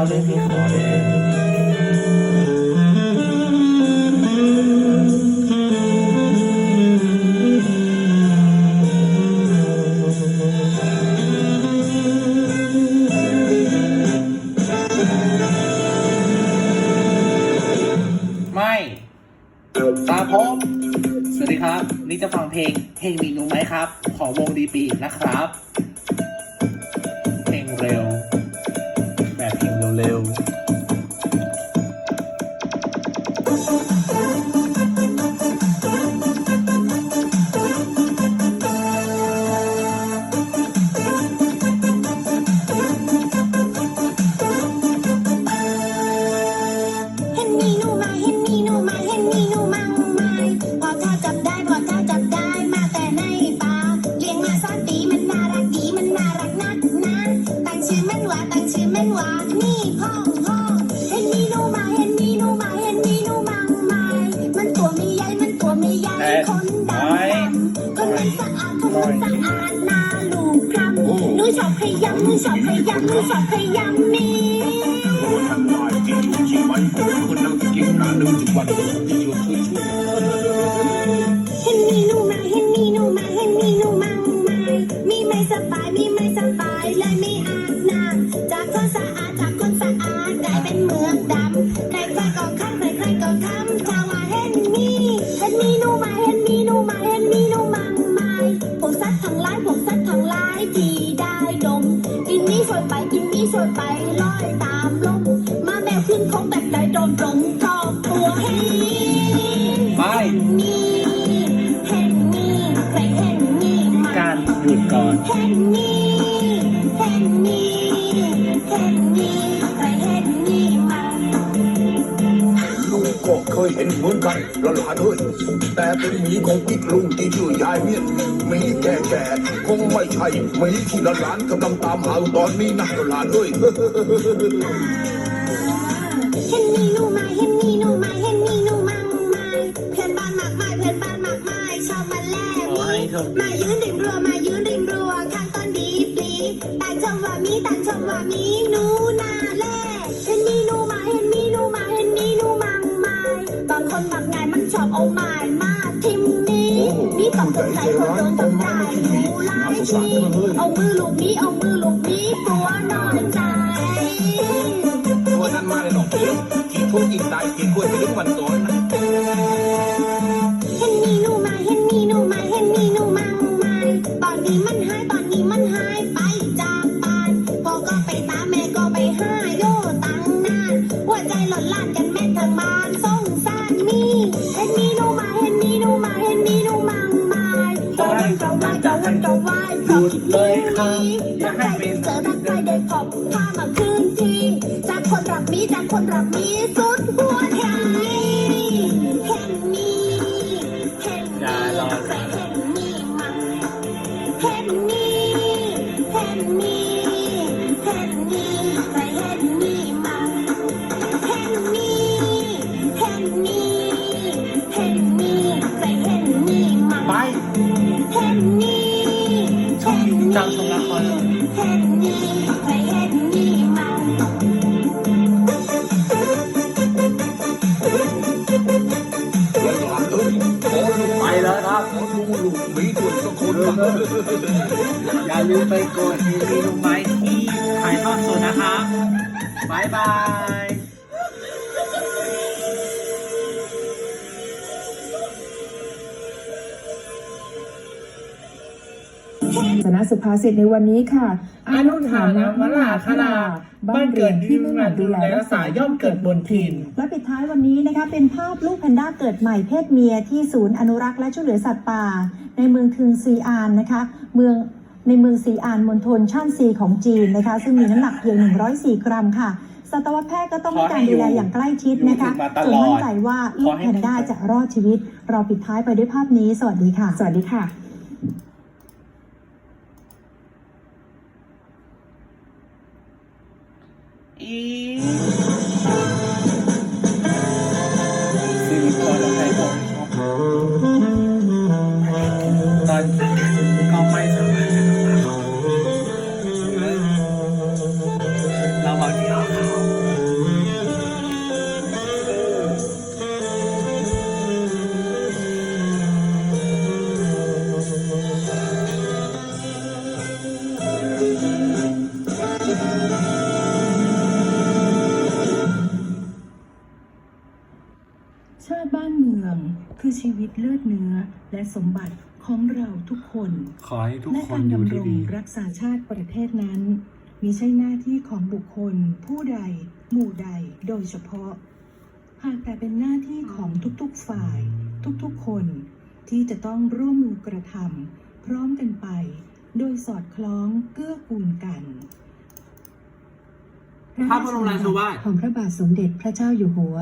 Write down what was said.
เราได้พี่ม่ตาพบสวัสดีครับ นี่จะฟังเพลงเพลงมีนูไหมครับ ของวงดีปีนะครับ เพลงเร็ว แำคนมันสะอาดคนมันสะอาดน่าลูกคำหนูชอบขยำหนูชอบขยำหนูชอบขยำนี่โอ้ทำลายจริงชีวิตคนนั่งกินร้านหนึ่งทุกวันที่อยู่ช่วยช่วยเห็นมีหนูมาเห็นมีหนูมาเห็นมีหนูมังไม่มีไม่สบายมีไม่สบายเลยไม่อาบน้ำจากคนสะอาดจากคนสะอาดกลายเป็นเมือกดำใครใครก็คำใครใครก็คำชาว หลายที่ได้ดม กินนี้สวยไปกินนี้สวยไปลอยตามลมมาแมวขึ้นของแบบใดโดนตรงครอบครัวเห็นไม่นี่เห็นนี่ใครเห็นนี่มาการหยุดก่อนเห็นนี่เห็นนี่เห็นนี่ ก็เคยเห็นเหมือนกันละหลานเอ้ยแต่เป็นหมีของกิ๊กลุงที่ชื่อยายเมียนหมีแก่ๆคงไม่ใช่หมีที่ละหลานกำลังตามหาตอนนี้นะละหลานเอ้ยเห็นนี่หนูมาเห็นนี่หนูมาเห็นนี่หนูมังมาเพื่อนบ้านมากมายเพื่อนบ้านมากมายชอบมาแล่ขอให้โชคดีมายืนริมรั้วมายืนริมรั้วข้างต้นดีปลีต่างชมว่ามีต่างชมว่ามีนูนาแล่เห็นนี่หนูมาเห็นนี่หนูมาเห็นนี่หนู บางคนมักง่ายมันชอบเอาไม้มาทิมนี่มีต้องตกใจคนโดนทำร้ายอยู่หลายทีเอามือลูกนี้เอามือลูกนี้กลัวนอนใจตัวนั้นมาเลยหนอกเพียงกี่ทุกยิงตายกี่กล้วยไปถึงวันโตนนะ รักใครได้เจอรักใครได้พบพามาคืนทีจากคนรักมีจากคนรักมีสุดหัวใจเห็นนี่เห็นอย่ารอใครเห็นนี่มั้งเห็นนี่เห็นนี่เห็นนี่ใครเห็นนี่มั้งเห็นนี่เห็นนี่เห็นนี่ใครเห็นนี่มั้งไปเห็นนี่ชมจำ อย่าลืมไปกดมีมีลุงไม้ที่ถ่ายทอดสดนะครับบายบายสนะสุภาษิตในวันนี้ค่ะอนุฐานะวราคลาบ้านเกิดที่มุ่งมั่นดูแลรักษาย่อมเกิดบนถิ่น และปิดท้ายวันนี้นะคะเป็นภาพลูกแพนด้าเกิดใหม่เพศเมียที่ศูนย์อนุรักษ์และช่วยเหลือสัตว์ป่า ในเมืองคึงซีอานนะคะ เมืองในเมืองซีอานมณฑลช่านซีของจีนนะคะ ซึ่งมีน้ำหนักเพียง 104 กรัมค่ะสัตวแพทย์ก็ต้องให้การดูแลอย่างใกล้ชิดนะคะอยู่มาตจนลอดมั่นใจว่าลูกแพนด้าจะรอดชีวิต เราปิดท้ายไปด้วยภาพนี้ สวัสดีค่ะ สวัสดีค่ะอี นก็ไม่สามาระทำได้เรางทีเราเข้าชาติบ้านเมืองคือชีวิตเลือดเนื้อและสมบัติ ของเราทุกคนขอให้ทุกและคนการอยู่ดำรที่งดี รักษาชาติประเทศนั้นมิใช่หน้าที่ของบุคคล ผู้ใด หมู่ใด โดยเฉพาะ หากแต่เป็นหน้าที่ของทุกๆฝ่าย ทุกๆคน ที่จะต้องร่วมมือกระทำพร้อมกันไป โดยสอดคล้องเกื้อกูลกันพระบรมราโชวาท ของพระบาทสมเด็จพระเจ้าอยู่หัว